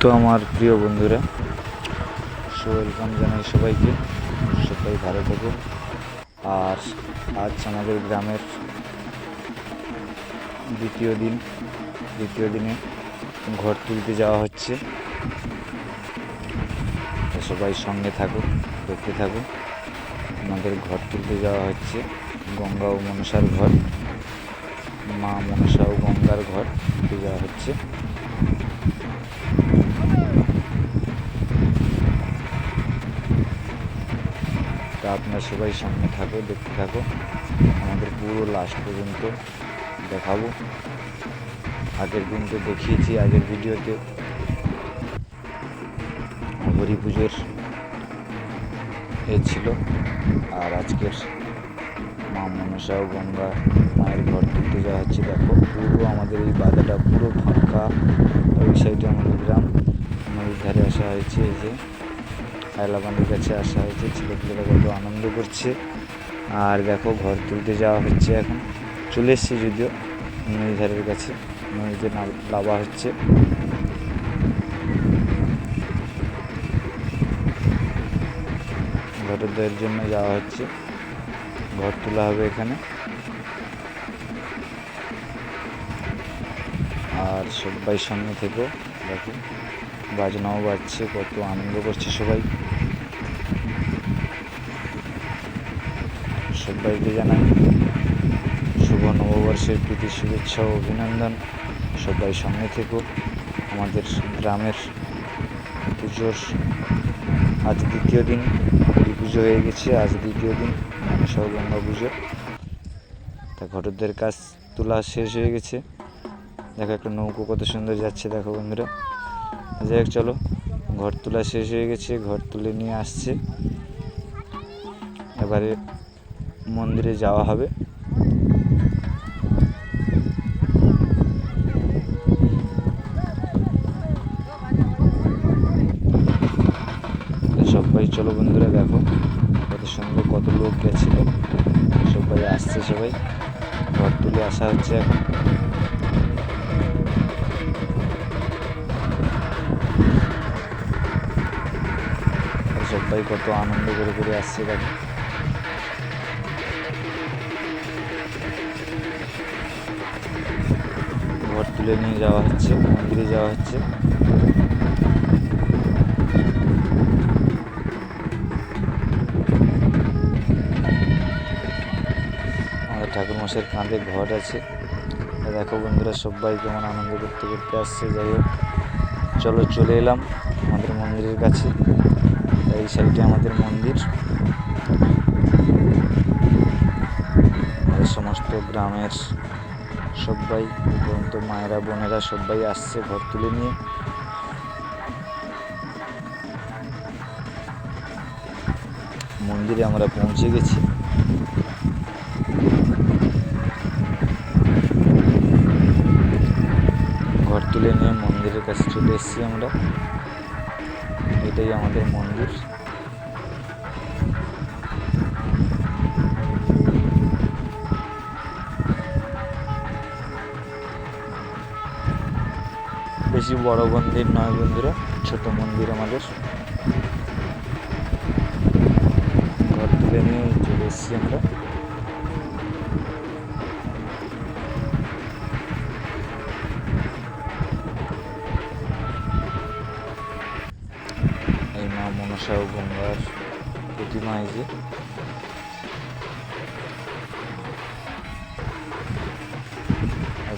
তো আমার প্রিয় বন্ধুরা ওয়েলকাম জানাই সবাইকে। সবাই ভালো থাকুন। আর আজ আমাদের গ্রামের দ্বিতীয় দিন, দ্বিতীয় দিনে ঘর তুলতে যাওয়া হচ্ছে। সবাই সঙ্গে থাকুন দেখতে থাকুন আমাদের ঘর তুলতে যাওয়া হচ্ছে। গঙ্গা ও মনসার ঘর, মা মনসা ও গঙ্গার ঘর তুলতে যাওয়া হচ্ছে। তা আপনারা সবাই সামনে থাকো, দেখতে থাকো। আমাদের পুরো লাস্ট পর্যন্ত দেখাবো। আগের দিন তো দেখিয়েছি, আগের ভিডিওতে। হরি পুজোর এ ছিল। আর আজকের মা মনসা ও গঙ্গা মায়ের ঘর তুলতে যাওয়া হচ্ছে। দেখো, পুরো আমাদের এই বাজারটা পুরো ফাঁকা। ওই সাইডে আমাদের গ্রাম। নদীর ধারে আসা হয়েছে এই যে। হাইলাকান্দির কাছে আসা হয়েছে, ছেলেপেলেরা কত আনন্দ করছে। আর দেখো, ঘর তুলতে যাওয়া হচ্ছে এখন। চলে এসছে যদিও নদী ধারের কাছে, নদীতে নাবা হচ্ছে। ঘরের জন্য যাওয়া হচ্ছে। ঘর তোলা হবে এখানে। আর সবাই সঙ্গে থেকেও দেখো। বাজনাও বাজছে, কত আনন্দ করছে সবাই। সবাইকে জানাই শুভ নববর্ষের প্রীতি, শুভেচ্ছা ও অভিনন্দন। সবাই সঙ্গে থেকো, আমাদের গ্রামের পুজোর আজ দ্বিতীয় দিন হরি পুজো হয়ে গেছে, আজ দ্বিতীয় দিন ও গঙ্গা পুজো। তা ঘটকদের কাজ তোলা শেষ হয়ে গেছে। দেখো একটা নৌকো কত সুন্দর যাচ্ছে, দেখো বন্ধুরা। যাই চলো। ঘর তোলা শেষ হয়ে গেছে, ঘর তুলে নিয়ে আসছে। এবারে মন্দিরে যাওয়া হবে। সবাই, চলো বন্ধুরা, দেখো কত সুন্দর, কত লোক গেছিল। সবাই আসছে, সবাই। ঘর তুলে আসা হচ্ছে এখন। সবাই কত আনন্দ করে করে আসছে দেখো। ঘর তুলে নিয়ে যাওয়া হচ্ছে, মন্দিরে যাওয়া হচ্ছে। আমাদের ঠাকুরমশাইয়ের কাঁধে ঘর আছে। দেখো বন্ধুরা, সবাই কেমন আনন্দ করতে করতে আসছে। যাই হোক, চলো চলে এলাম আমাদের মন্দিরের কাছে। এই সাইডে আমাদের মন্দির। সমস্ত গ্রামের সবাই পর্যন্ত মায়েরা, বোনেরা সবাই আসছে ঘর তুলে নিয়ে। মন্দিরে আমরা পৌঁছে গেছি। ঘর তুলে নিয়ে মন্দিরের কাছে চলে এসেছি আমরা। এটাই আমাদের মন্দির। বড় মন্দির, নয় বন্ধুরা ছোট মন্দির আমাদের। ঘর তুলে নিয়ে চলে এসেছি আমরা। এই মা মনসা ও গঙ্গার প্রতিমা এই যে।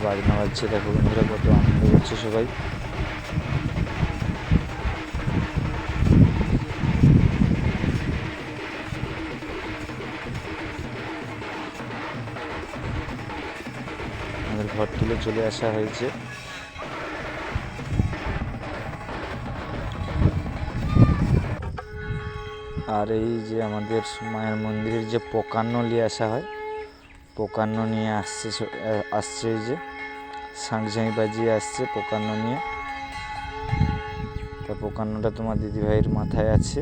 বাজনা বাজছে, দেখো বন্ধুরা, কত আনন্দ করছে সবাই। আমাদের ঘর তুলে চলে আসা হয়েছে। আর এই যে আমাদের মায়ের মন্দিরের যে প্রকান্ন নিয়ে আসা হয় প্রকান্ন নিয়ে আসছে আসছে এই যে শাঁখঝাঁই বাজিয়ে আসছে প্রকান্ন নিয়ে। তা প্রকান্নটা তোমার দিদিভাইয়ের মাথায় আছে।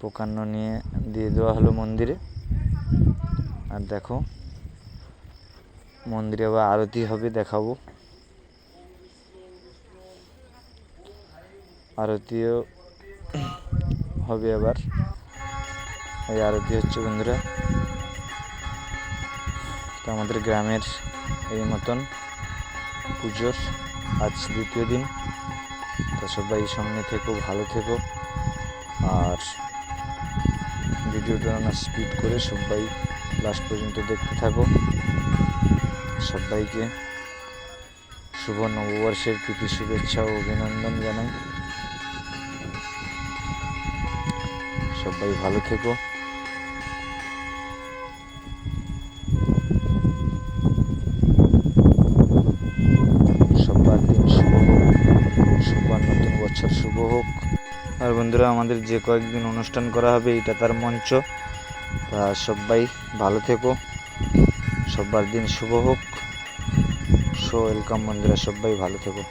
প্রকান্ন নিয়ে দিয়ে দেওয়া হলো মন্দিরে। আর দেখো, মন্দিরে আবার আরতি হবে, দেখাবো। আরতিও হবে আবার। এই আরতি হচ্ছে বন্ধুরা তো আমাদের গ্রামের এই মতন পুজোর আজ দ্বিতীয় দিন। তো সবাই সঙ্গে থেকো, ভালো থেকো। আর ভিডিওটা না স্পিড করে সবাই লাস্ট পর্যন্ত দেখতে থাকো। সবাইকে শুভ নববর্ষের প্রীতি, শুভেচ্ছা ও অভিনন্দন জানাই। সবাই ভালো থেকো। সবার দিন শুভ হোক, সবার নতুন বছর শুভ হোক। আর বন্ধুরা, আমাদের যে কয়েকদিন অনুষ্ঠান করা হবে, এটা তার মঞ্চ। তা সবাই ভালো থেকো। সবার দিন শুভ হোক। সো ওয়েলকাম বন্ধুরা সবাই ভালো থেকো।